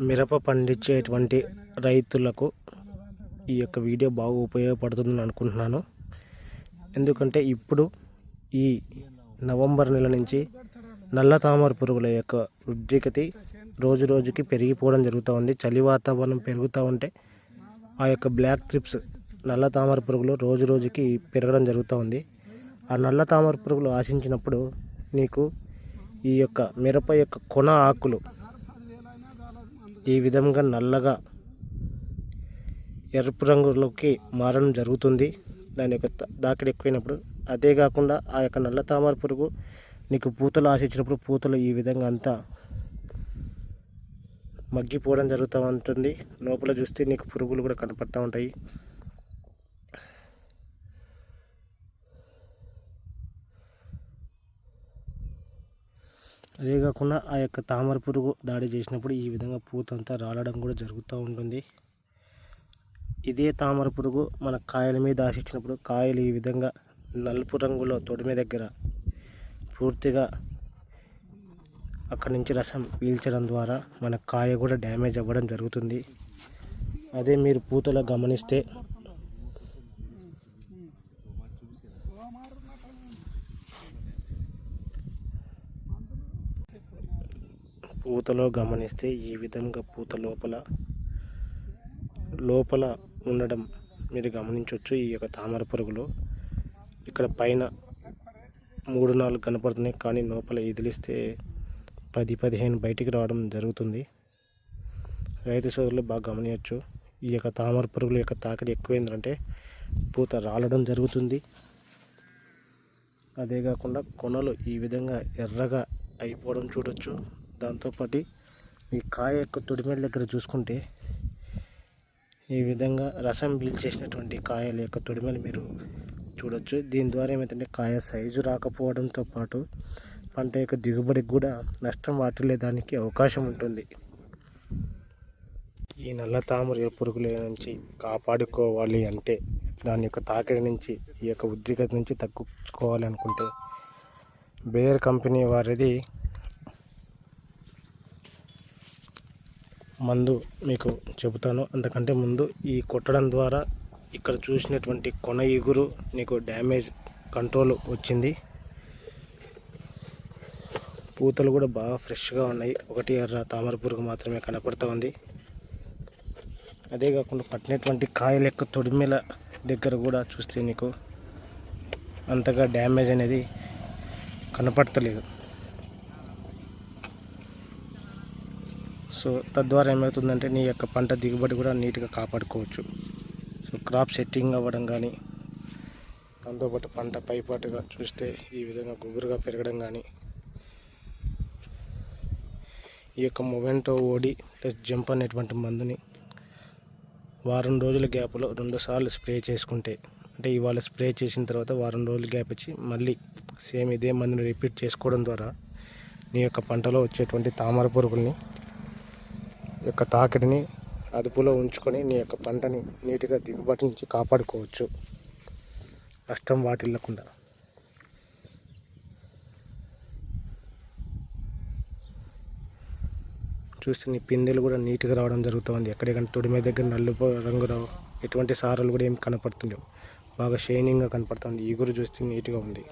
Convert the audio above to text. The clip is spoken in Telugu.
మిరప పండించేటువంటి రైతులకు ఈ యొక్క వీడియో బాగా ఉపయోగపడుతుందని అనుకుంటున్నాను. ఎందుకంటే ఇప్పుడు ఈ నవంబర్ నెల నుంచి నల్ల తామర పురుగుల యొక్క ఉద్రిక్తత రోజు రోజుకి పెరిగిపోవడం జరుగుతూ ఉంది. చలి వాతావరణం పెరుగుతూ ఉంటే ఆ యొక్క బ్లాక్ ట్రిప్స్ నల్ల తామర పురుగులు రోజు రోజుకి పెరగడం జరుగుతూ ఉంది. ఆ నల్ల తామర పురుగులు ఆశించినప్పుడు నీకు ఈ యొక్క మిరప యొక్క కొన ఆకులు ఈ విధంగా నల్లగా ఎరుపు రంగులోకి మారడం జరుగుతుంది. దాని యొక్క దాకిడి ఎక్కువైనప్పుడు అదే కాకుండా ఆ యొక్క నల్ల తామర పురుగు నీకు పూతలు ఆశించినప్పుడు పూతలు ఈ విధంగా అంతా మగ్గిపోవడం జరుగుతూ ఉంటుంది. లోపల చూస్తే నీకు పురుగులు కూడా కనపడుతూ ఉంటాయి. అదే కాకుండా ఆ యొక్క తామర పురుగు దాడి చేసినప్పుడు ఈ విధంగా పూత అంతా రాలడం కూడా జరుగుతూ ఉంటుంది. ఇదే తామర పురుగు మన కాయల మీద ఆశించినప్పుడు కాయలు ఈ విధంగా నలుపు రంగులో తొడిమి దగ్గర పూర్తిగా అక్కడి నుంచి రసం పీల్చడం ద్వారా మన కాయ కూడా డ్యామేజ్ అవ్వడం జరుగుతుంది. అదే మీరు పూతలో గమనిస్తే పూతలో గమనిస్తే ఈ విధంగా పూత లోపల లోపల ఉండడం మీరు గమనించవచ్చు ఈ యొక్క తామర పురుగులు. ఇక్కడ పైన మూడు నాలుగు కనపడుతున్నాయి కానీ లోపల ఎదిలిస్తే పది పదిహేను బయటికి రావడం జరుగుతుంది. రైతు సోదరులు బాగా గమనించవచ్చు ఈ యొక్క తామర పురుగుల యొక్క తాకిడి ఎక్కువైందంటే పూత రాలడం జరుగుతుంది. అదే కాకుండా కొనలు ఈ విధంగా ఎర్రగా అయిపోవడం చూడొచ్చు. దాంతోపాటు ఈ కాయ యొక్క తొడిమెల దగ్గర చూసుకుంటే ఈ విధంగా రసం పీల్చేసినటువంటి కాయల యొక్క తొడిమెలు మీరు చూడొచ్చు. దీని ద్వారా ఏమైందంటే కాయ సైజు రాకపోవడంతో పాటు పంట యొక్క దిగుబడికి కూడా నష్టం వాటిల్లేదానికి అవకాశం ఉంటుంది. ఈ నల్ల తామర పురుగుల నుంచి కాపాడుకోవాలి అంటే దాని యొక్క తాకిడి నుంచి ఈ యొక్క ఉద్రిక్తత నుంచి తగ్గించుకోవాలి అనుకుంటే బేర్ కంపెనీ వారిది మందు మీకు చెబుతాను. అంతకంటే ముందు ఈ కొట్టడం ద్వారా ఇక్కడ చూసినటువంటి కొన ఇగురు నీకు డ్యామేజ్ కంట్రోల్ వచ్చింది. పూతలు కూడా బాగా ఫ్రెష్గా ఉన్నాయి. ఒకటి ఎర్ర తామర పురుగు మాత్రమే కనపడుతూ ఉంది. అదే కాకుండా పట్టినటువంటి కాయల యొక్క తొడిమెల దగ్గర కూడా చూస్తే నీకు అంతగా డ్యామేజ్ అనేది కనపడతలేదు. సో తద్వారా ఏమవుతుందంటే నీ యొక్క పంట దిగుబడి కూడా నీట్గా కాపాడుకోవచ్చు. సో క్రాప్ సెట్టింగ్ అవ్వడం కానీ దాంతోపాటు పంట పైపాటుగా చూస్తే ఈ విధంగా గుబురుగా పెరగడం కానీ ఈ యొక్క మొమెంటో ఓడి ప్లస్ జంప్ అనేటువంటి మందుని వారం రోజుల గ్యాప్లో రెండు సార్లు స్ప్రే చేసుకుంటే అంటే ఇవాళ స్ప్రే చేసిన తర్వాత వారం రోజులు గ్యాప్ ఇచ్చి మళ్ళీ సేమ్ ఇదే మందుని రిపీట్ చేసుకోవడం ద్వారా నీ యొక్క పంటలో వచ్చేటువంటి తామర పురుగుల్ని యొక్క తాకిడిని అదుపులో ఉంచుకొని నీ యొక్క పంటని నీటిగా దిగుబడి నుంచి కాపాడుకోవచ్చు. నష్టం వాటిల్లకుండా. చూస్తే నీ పిందెలు కూడా నీట్గా రావడం జరుగుతుంది. ఎక్కడికైనా మీద దగ్గర నలుపు రంగు రావు. ఎటువంటి సారాలు కూడా ఏమి కనపడుతుండవు. బాగా షైనింగ్గా కనపడుతుంది. ఈగురు చూస్తే నీట్గా ఉంది.